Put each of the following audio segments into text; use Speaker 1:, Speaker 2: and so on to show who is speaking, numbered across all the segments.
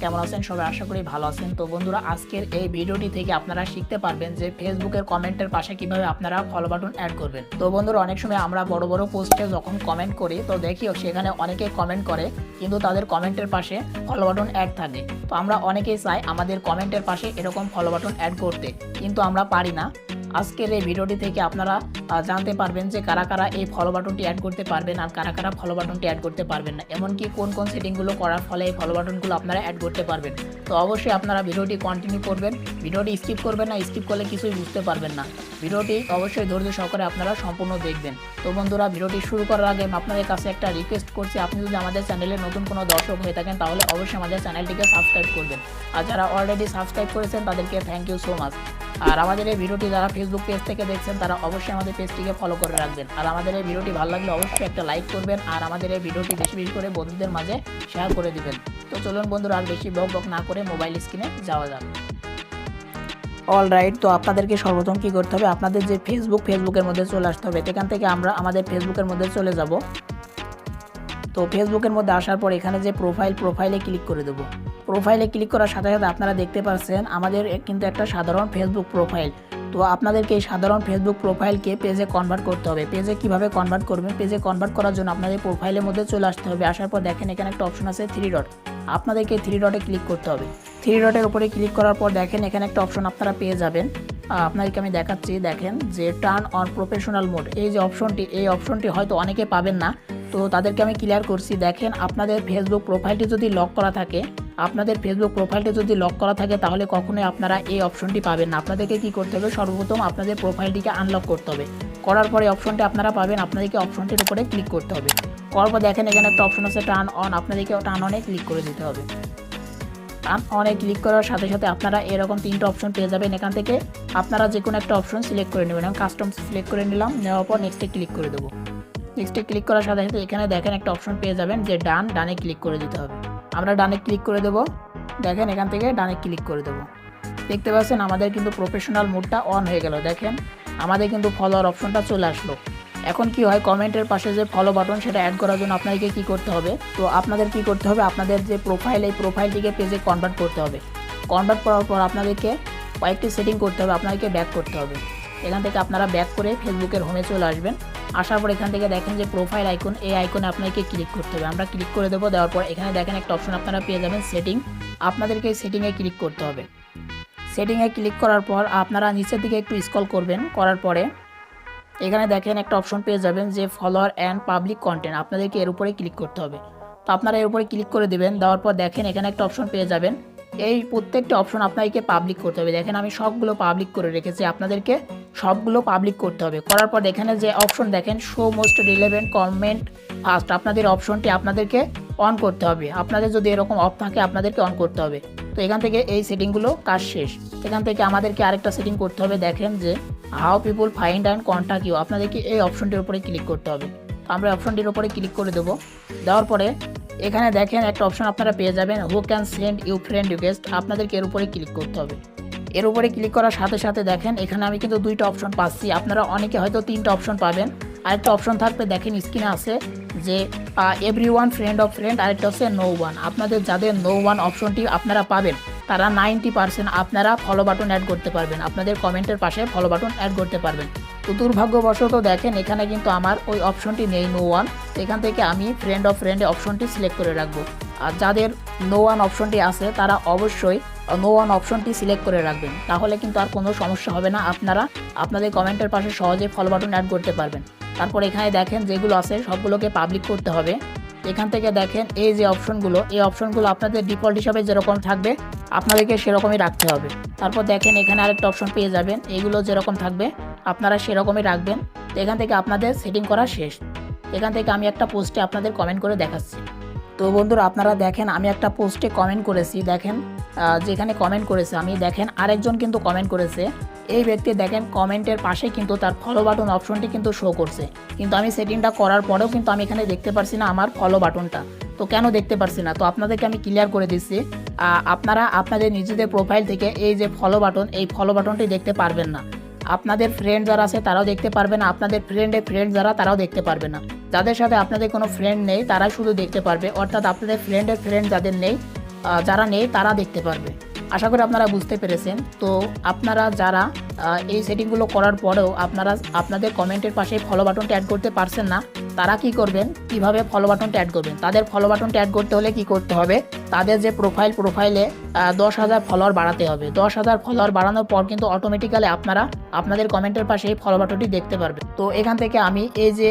Speaker 1: কেমন আছেন? সবাই আশা করি ভালো আছেন। তো বন্ধুরা, আজকের এই ভিডিওটি থেকে আপনারা শিখতে পারবেন যে ফেসবুকের কমেন্টের পাশে কীভাবে আপনারা ফলো বাটন অ্যাড করবেন। তো বন্ধুরা, অনেক সময় আমরা বড় বড় পোস্টে যখন কমেন্ট করি, তো দেখিও সেখানে অনেকে কমেন্ট করে, কিন্তু তাদের কমেন্টের পাশে ফলো বাটন অ্যাড থাকে। তো আমরা অনেকেই চাই আমাদের কমেন্টের পাশে এরকম ফলো বাটন অ্যাড করতে, কিন্তু আমরা পারি না। আজকের এই ভিডিওটি থেকে আপনারা জানতে পারবেন যে কারা কারা এই ফলো বাটনটি অ্যাড করতে পারবেন আর কারা কারা ফলো বাটনটি অ্যাড করতে পারবেন না। এমনকি কোন কোন সেটিংগুলো করার ফলে এই ফলো বাটনগুলো আপনারা অ্যাড করতে পারবেন। তো অবশ্যই আপনারা ভিডিওটি কন্টিনিউ করবেন। ভিডিওটি স্কিপ করবেন না স্কিপ করলে কিছুই বুঝতে পারবেন না। ভিডিওটি অবশ্যই ধৈর্য সহকারে আপনারা সম্পূর্ণ দেখবেন। তো বন্ধুরা, ভিডিওটি শুরু করার আগে আপনাদের কাছে একটা রিকোয়েস্ট করছি। আপনি যদি আমাদের চ্যানেলে নতুন কোনো দর্শক হয়ে থাকেন, তাহলে অবশ্যই আমাদের চ্যানেলটিকে সাবস্ক্রাইব করবেন। আর যারা অলরেডি সাবস্ক্রাইব করেছেন, তাদেরকে থ্যাংক ইউ সো মাচ আর আমাদের এই ভিডিওটি যারা ফেসবুক পেজ থেকে দেখছেন, তারা অবশ্যই আমাদের পেজটিকে ফলো করে রাখবেন। আর আমাদের এই ভিডিওটি ভালো লাগলে অবশ্যই একটা লাইক করবেন, আর আমাদের এই ভিডিওটি বেশি বেশি করে বন্ধুদের মাঝে শেয়ার করে দিবেন। তো চলুন বন্ধুরা, আর বেশি বক বক না করে মোবাইল স্ক্রিনে যাওয়া যাক। অল রাইট তো আপনাদেরকে সর্বপ্রথম কী করতে হবে? আপনাদের যে ফেসবুক ফেসবুকের মধ্যে চলে আসতে হবে। এখান থেকে আমরা আমাদের ফেসবুকের মধ্যে চলে যাব। তো ফেসবুকের মধ্যে আসার পর এখানে যে প্রোফাইল প্রোফাইলে ক্লিক করে দেবো। প্রোফাইলে ক্লিক করার সাথে সাথে আপনারা দেখতে পাচ্ছেন আমাদের কিন্তু একটা সাধারণ ফেসবুক প্রোফাইল তো আপনাদেরকে এই সাধারণ ফেসবুক প্রোফাইলকে পেজে কনভার্ট করতে হবে। পেজে কীভাবে কনভার্ট করবেন? পেজে কনভার্ট করার জন্য আপনাদের প্রোফাইলের মধ্যে চলে আসতে হবে। আসার পর দেখেন, এখানে একটা অপশন আছে থ্রি ডট আপনাদেরকে থ্রি ডটে ক্লিক করতে হবে। থ্রি ডটের উপরে ক্লিক করার পর দেখেন, এখানে একটা অপশন আপনারা পেয়ে যাবেন। আপনাদেরকে আমি দেখাচ্ছি, দেখেন যে টার্ন অন প্রফেশনাল মোড এই যে অপশনটি এই অপশনটি হয়তো অনেকে পাবেন না। তো তাদেরকে আমি ক্লিয়ার করছি। দেখেন, আপনাদের ফেসবুক প্রোফাইলটি যদি লক করা থাকে আপনাদের ফেসবুক প্রোফাইলটি যদি লক করা থাকে, তাহলে কখনোই আপনারা এই অপশনটি পাবেন না। আপনাদেরকে কি করতে হবে? সর্বপ্রথম আপনাদের প্রোফাইলটিকে আনলক করতে হবে। করার পরে অপশনটি আপনারা পাবেন, আপনাদেরকে অপশনটির উপরে ক্লিক করতে হবে। করার পর দেখেন, এখানে একটা অপশন আছে টার্ন অন আপনাদেরকে টার্ন অনে ক্লিক করে দিতে হবে। টার্ন অনে ক্লিক করার সাথে সাথে আপনারা এরকম তিনটা অপশন পেয়ে যাবেন এখান থেকে। আপনারা যে কোনো একটা অপশন সিলেক্ট করে নেবেন। কাস্টম সিলেক্ট করে নিলাম, নেওয়ার পর নেক্সটে ক্লিক করে দেবো। নেক্সটে ক্লিক করার সাথে সাথে এখানে দেখেন একটা অপশন পেয়ে যাবেন, যে ডান ডানে ক্লিক করে দিতে হবে। আমরা ডানে ক্লিক করে দেবো। দেখেন, এখান থেকে ডানে ক্লিক করে দেবো। দেখতে পাচ্ছেন, আমাদের কিন্তু প্রফেশনাল মোডটা অন হয়ে গেল। দেখেন, আমাদের কিন্তু ফলোয়ার অপশনটা চলে আসলো। এখন কি হয় কমেন্টের পাশে যে ফলো বাটন সেটা অ্যাড করার জন্য আপনাদেরকে কি করতে হবে? তো আপনাদের কি করতে হবে? আপনাদের যে প্রোফাইল এই প্রোফাইলটিকে পেজে কনভার্ট করতে হবে। কনভার্ট করার পর আপনাদেরকে কয়েকটি সেটিং করতে হবে, আপনাদেরকে ব্যাক করতে হবে। এখান থেকে আপনারা ব্যাক করে ফেসবুকের হোমে চলে আসবেন। আসার পর এখান থেকে দেখেন যে প্রোফাইল আইকন এই আইকনে আপনাকে ক্লিক করতে হবে। আমরা ক্লিক করে দেবো, দেওয়ার পর এখানে দেখেন একটা অপশন আপনারা পেয়ে যাবেন সেটিং আপনাদেরকে সেটিংয়ে ক্লিক করতে হবে। সেটিংয়ে ক্লিক করার পর আপনারা নিচের দিকে একটু স্ক্রল করবেন, করার পরে এখানে দেখেন একটা অপশন পেয়ে যাবেন যে ফলোয়ার অ্যান্ড পাবলিক কন্টেন্ট আপনাদেরকে এর উপরে ক্লিক করতে হবে। তো আপনারা এর উপরে ক্লিক করে দেবেন, দেওয়ার পর দেখেন এখানে একটা অপশন পেয়ে যাবেন। এই প্রত্যেকটা অপশন আপনাদেরকে পাবলিক করতে হবে। দেখেন আমি সবগুলো পাবলিক করে রেখেছি। আপনাদেরকে সবগুলো পাবলিক করতে হবে। করার পর এখানে যে অপশন দেখেন show most relevant comment first আপনাদের অপশনটি আপনাদেরকে অন করতে হবে। আপনাদের যদি এরকম অফ থাকে, আপনাদেরকে অন করতে হবে। তো এখান থেকে এই সেটিংগুলো কাজ শেষ। এখান থেকে আমাদেরকে আরেকটা সেটিং করতে হবে, দেখেন যে how people find and contact you আপনাদেরকে এই অপশনটির উপরে ক্লিক করতে হবে। আমরা অপশনটির উপরে ক্লিক করে দেবো। দেওয়ার পরে এখানে দেখেন একটা অপশন আপনারা পেয়ে যাবেন who can send you friend request আপনাদেরকে এর উপরে ক্লিক করতে হবে। এর উপরে ক্লিক করার সাথে সাথে দেখেন, এখানে আমি কিন্তু দুইটা অপশন পাচ্ছি। আপনারা অনেকে হয়তো তিনটা অপশন পাবেন। আরেকটা অপশন থাকবে, দেখেন স্ক্রিনে আছে যে every one friend of friend আরেকটা হচ্ছে নো ওয়ান আপনাদের যাদের নো ওয়ান অপশনটি আপনারা পাবেন, তারা নাইনটি পার্সেন্ট আপনারা ফলো বাটন অ্যাড করতে পারবেন। আপনাদের কমেন্টের পাশে ফলো বাটন অ্যাড করতে পারবেন। তো দুর্ভাগ্যবশত দেখেন, এখানে কিন্তু আমার ওই অপশনটি নেই নো ওয়ান এখান থেকে আমি ফ্রেন্ড অফ ফ্রেন্ডে অপশনটি সিলেক্ট করে রাখব। আর যাদের নো ওয়ান অপশনটি আছে, তারা অবশ্যই নো ওয়ান অপশনটি সিলেক্ট করে রাখবেন। তাহলে কিন্তু আর কোনো সমস্যা হবে না, আপনারা আপনাদের কমেন্টের পাশে সহজে ফলো বাটন অ্যাড করতে পারবেন। তারপর এখানে দেখেন, যেগুলো আছে, সবগুলোকে পাবলিক করতে হবে। এখান থেকে দেখেন এই যে অপশনগুলো, এই অপশনগুলো আপনাদের ডিফল্ট হিসাবে যেরকম থাকবে, আপনাদেরকে সেরকমই রাখতে হবে। তারপর দেখেন এখানে আরেকটা অপশন পেয়ে যাবেন এইগুলো যেরকম থাকবে, আপনারা সেরকমই রাখবেন। তো এখান থেকে আপনাদের সেটিং করা শেষ। এখান থেকে আমি একটা পোস্টে আপনাদের কমেন্ট করে দেখাচ্ছি। তো বন্ধুরা, আপনারা দেখেন আমি একটা পোস্টে কমেন্ট করেছি, দেখেন যেখানে কমেন্ট করেছে, আমি দেখেন আরেকজন কিন্তু কমেন্ট করেছে। এই ব্যক্তি দেখেন কমেন্টের পাশে কিন্তু তার ফলো বাটন অপশনটি কিন্তু শো করছে। কিন্তু আমি সেটিংটা করার পরেও কিন্তু আমি এখানে দেখতে পারছি না আমার ফলো বাটনটা তো কেন দেখতে পারছি না? তো আপনাদেরকে আমি ক্লিয়ার করে দিচ্ছি। আপনারা আপনাদের নিজেদের প্রোফাইল থেকে এই যে ফলো বাটন এই ফলো বাটনটি দেখতে পারবেন না। আপনাদের ফ্রেন্ড যারা আছে তারাও দেখতে পারবে না। আপনাদের ফ্রেন্ডের ফ্রেন্ড যারা, তারাও দেখতে পারবে না। যাদের সাথে আপনাদের কোনো ফ্রেন্ড নেই, তারা শুধু দেখতে পারবে। অর্থাৎ আপনাদের ফ্রেন্ডের ফ্রেন্ড যাদের নেই যারা নেই, তারা দেখতে পারবে। আশা করি আপনারা বুঝতে পেরেছেন। তো আপনারা যারা এই সেটিংগুলো করার পরেও আপনারা, আপনাদের কমেন্টের পাশে ফলো বাটনটা অ্যাড করতে পারছেন না, তারা কি করবেন? কীভাবে ফলো বাটনটা অ্যাড করবেন? তাদের ফলো বাটনটা অ্যাড করতে হলে কি করতে হবে? তাদের যে প্রোফাইল প্রোফাইলে দশ হাজার ফলোয়ার বাড়াতে হবে। দশ হাজার ফলোয়ার বাড়ানোর পর কিন্তু অটোমেটিক্যালি আপনারা, আপনাদের কমেন্টের পাশে এই ফলো বাটনটি দেখতে পারবেন। তো এখান থেকে আমি এই যে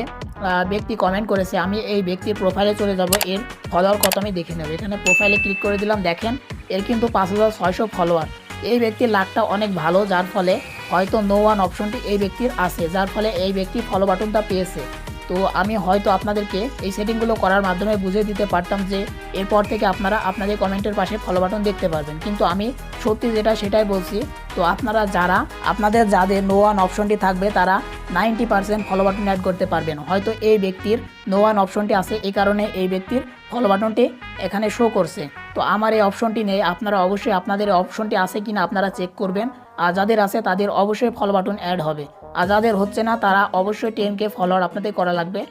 Speaker 1: ব্যক্তি কমেন্ট করেছে, আমি এই ব্যক্তির প্রোফাইলে চলে যাব, এর ফলোয়ার কত আমি দেখে নেব। এখানে প্রোফাইলে ক্লিক করে দিলাম, দেখেন, এর কিন্তু পাঁচ হাজার ছয়শো ফলোয়ার এই ব্যক্তির লাকটা অনেক ভালো, যার ফলে হয়তো নো ওয়ান অপশনটি এই ব্যক্তির আছে, যার ফলে এই ব্যক্তি ফলো বাটনটা পেয়েছে। তো আমি হয়তো আপনাদেরকে এই সেটিংগুলো করার মাধ্যমে বুঝিয়ে দিতে পারতাম যে এরপর থেকে আপনারা আপনাদের কমেন্টের পাশে ফলো বাটন দেখতে পারবেন। কিন্তু আমি সত্যি যেটা সেটাই বলছি, তো আপনারা যারা, আপনাদের যাদের নো ওয়ান অপশনটি থাকবে, তারা ninety percent follow button add করতে পারবেন। হয়তো এই ব্যক্তির নো ওয়ান অপশনটি আছে, এই কারণে এই ব্যক্তির ফলো বাটনটি এখানে শো করছে। তো আমার এই অপশনটি নেই, আপনারা অবশ্যই আপনাদের অপশনটি আছে কিনা আপনারা চেক করবেন। আর যাদের আছে তাদের অবশ্যই ফলো বাটন অ্যাড হবে। আর যাদের হচ্ছে না, তারা অবশ্যই টেনকে ফলোয়ার আপনাদের করা লাগবে।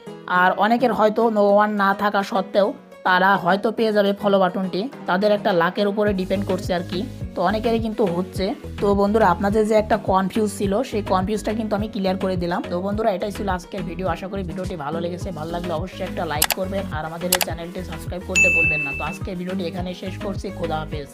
Speaker 1: আর অনেকের হয়তো নো ওয়ান না থাকা সত্ত্বেও তারা হয়তো পেয়ে যাবে ফলো বাটনটি। তাদের একটা লাকের উপরে ডিপেন্ড করছে আর কি। তো অনেকেরই কিন্তু হচ্ছে। তো বন্ধুরা, আপনাদের যে একটা কনফিউজ ছিল, সেই কনফিউজটা কিন্তু আমি ক্লিয়ার করে দিলাম। তো বন্ধুরা, এটাই ছিল আজকের ভিডিও আশা করি ভিডিওটি ভালো লেগেছে। ভালো লাগলে অবশ্যই একটা লাইক করবেন। আর আমাদের এই চ্যানেলটি সাবস্ক্রাইব করতে ভুলবেন না। তো আজকের ভিডিওটি এখানে শেষ করছি। খোদা হাফেজ।